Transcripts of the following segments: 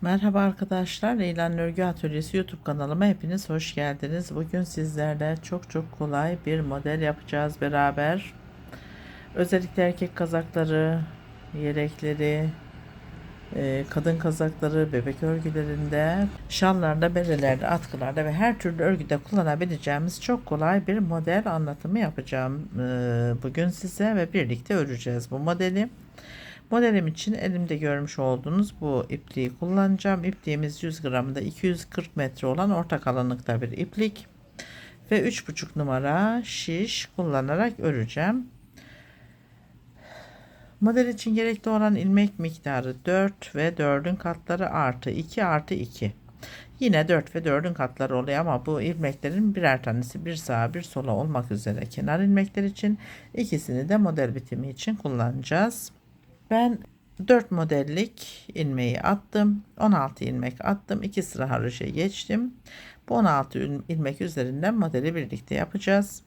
Merhaba arkadaşlar, Leylan Örgü Atölyesi YouTube kanalıma hepiniz hoş geldiniz. Bugün sizlerle çok çok kolay bir model yapacağız beraber. Özellikle erkek kazakları, yelekleri, e, kadın kazakları, bebek örgülerinde, şallarda, berelerde, atkılarda ve her türlü örgüde kullanabileceğimiz çok kolay bir model anlatımı yapacağım e, bugün size ve birlikte öreceğiz bu modeli. Modelim için elimde görmüş olduğunuz bu ipliği kullanacağım. İpliğimiz 100 gramında 240 metre olan orta kalınlıkta bir iplik. Ve 3,5 numara şiş kullanarak öreceğim. Model için gerekli olan ilmek miktarı 4 ve 4'ün katları artı 2 artı 2. Yine 4 ve 4'ün katları oluyor ama bu ilmeklerin birer tanesi bir sağa bir sola olmak üzere kenar ilmekler için ikisini de model bitimi için kullanacağız. Ben 4 modellik ilmeği attım. 16 ilmek attım. 2 sıra haroşa geçtim. Bu 16 ilmek üzerinden modeli birlikte yapacağız.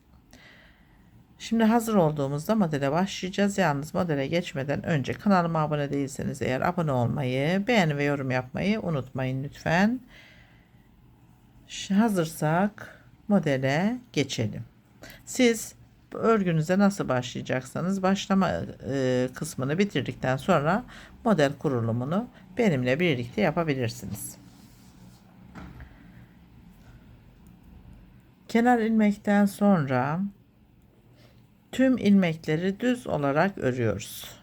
Şimdi hazır olduğumuzda modele başlayacağız. Yalnız modele geçmeden önce kanalıma abone değilseniz eğer abone olmayı, beğeni ve yorum yapmayı unutmayın lütfen. Hazırsak modele geçelim. Siz örgünüze nasıl başlayacaksanız başlama e, kısmını bitirdikten sonra model kurulumunu benimle birlikte yapabilirsiniz. Kenar ilmekten sonra tüm ilmekleri düz olarak örüyoruz.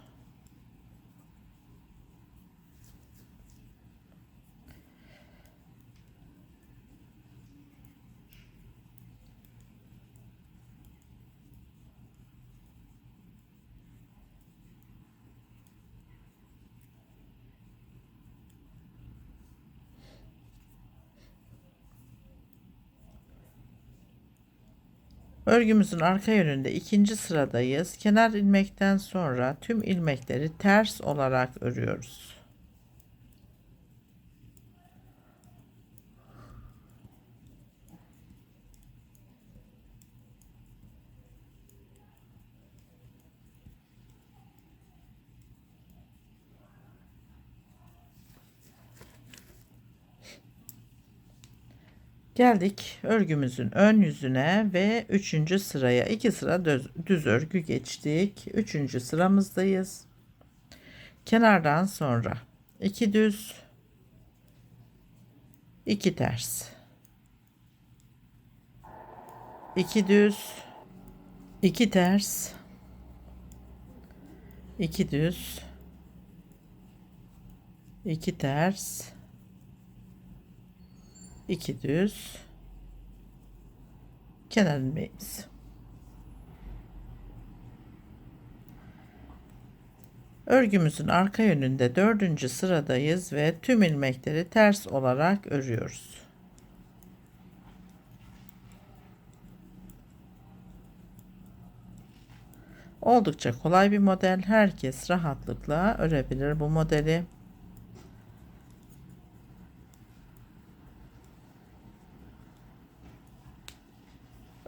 Örgümüzün arka yönünde ikinci sıradayız. Kenar ilmekten sonra tüm ilmekleri ters olarak örüyoruz. Geldik örgümüzün ön yüzüne ve üçüncü sıraya iki sıra düz, düz örgü geçtik. Üçüncü sıramızdayız. Kenardan sonra iki düz, iki ters, iki düz, iki ters, iki düz, iki ters, 2 düz kenar ilmeğimiz. Örgümüzün arka yönünde dördüncü sıradayız ve tüm ilmekleri ters olarak örüyoruz. Oldukça kolay bir model. Herkes rahatlıkla örebilir bu modeli.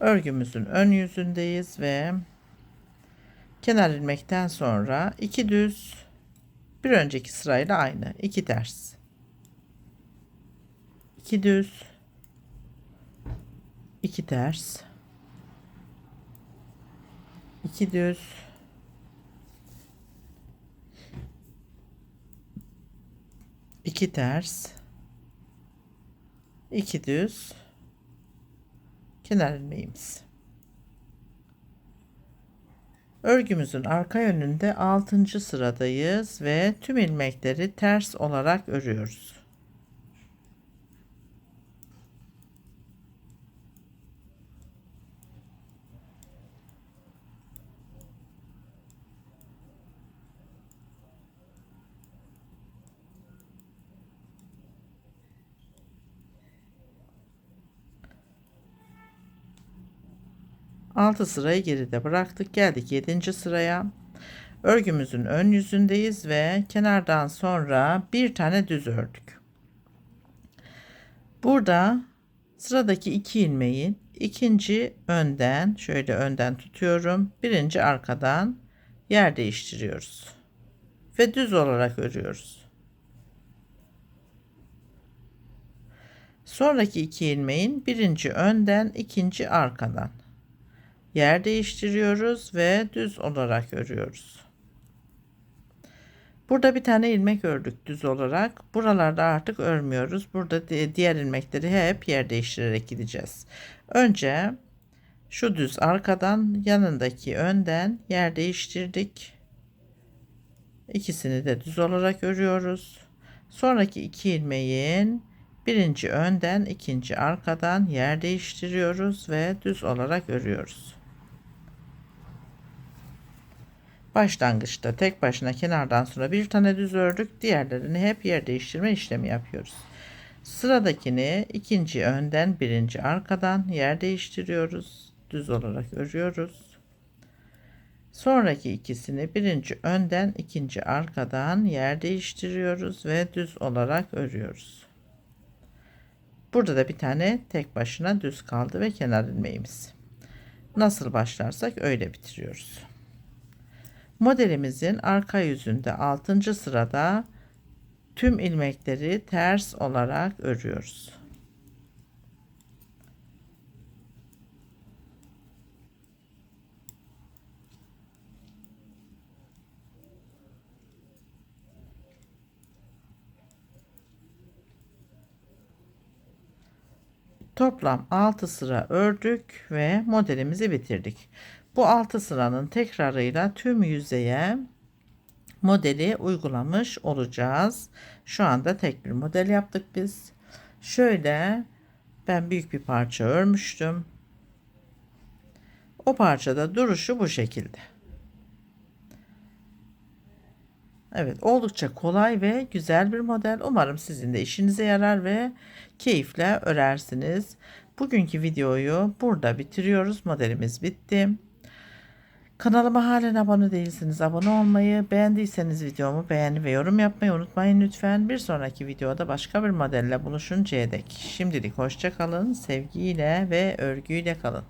Örgümüzün ön yüzündeyiz ve kenar ilmekten sonra iki düz bir önceki sırayla aynı iki ters. İki düz iki ters. İki düz iki ters. İki düz kenar ilmeğimiz. Örgümüzün arka yönünde 6. sıradayız ve tüm ilmekleri ters olarak örüyoruz. Altı sırayı geride bıraktık. Geldik 7. sıraya. Örgümüzün ön yüzündeyiz ve kenardan sonra bir tane düz ördük. Burada sıradaki iki ilmeğin ikinci önden şöyle önden tutuyorum. Birinci arkadan yer değiştiriyoruz. Ve düz olarak örüyoruz. Sonraki iki ilmeğin birinci önden, ikinci arkadan. Yer değiştiriyoruz ve düz olarak örüyoruz. Burada bir tane ilmek ördük düz olarak. Buralarda artık örmüyoruz. Burada diğer ilmekleri hep yer değiştirerek gideceğiz. Önce şu düz arkadan yanındaki önden yer değiştirdik. İkisini de düz olarak örüyoruz. Sonraki iki ilmeğin birinci önden ikinci arkadan yer değiştiriyoruz ve düz olarak örüyoruz. Başlangıçta tek başına kenardan sonra bir tane düz ördük. Diğerlerini hep yer değiştirme işlemi yapıyoruz. Sıradakini ikinci önden birinci arkadan yer değiştiriyoruz. Düz olarak örüyoruz. Sonraki ikisini birinci önden ikinci arkadan yer değiştiriyoruz ve düz olarak örüyoruz. Burada da bir tane tek başına düz kaldı ve kenar ilmeğimiz. Nasıl başlarsak öyle bitiriyoruz. Modelimizin arka yüzünde 6. sırada tüm ilmekleri ters olarak örüyoruz. Toplam 6 sıra ördük ve modelimizi bitirdik. Bu 6 sıranın tekrarıyla tüm yüzeye modeli uygulamış olacağız. Şu anda tek bir model yaptık biz. Şöyle ben büyük bir parça örmüştüm. O parçada duruşu bu şekilde. Evet oldukça kolay ve güzel bir model. Umarım sizin de işinize yarar ve keyifle örersiniz. Bugünkü videoyu burada bitiriyoruz. Modelimiz bitti. Kanalıma halen abone değilsiniz. Abone olmayı, beğendiyseniz videomu beğeni ve yorum yapmayı unutmayın lütfen. Bir sonraki videoda başka bir modelle buluşuncaya dek. Şimdilik hoşça kalın, sevgiyle ve örgüyle kalın.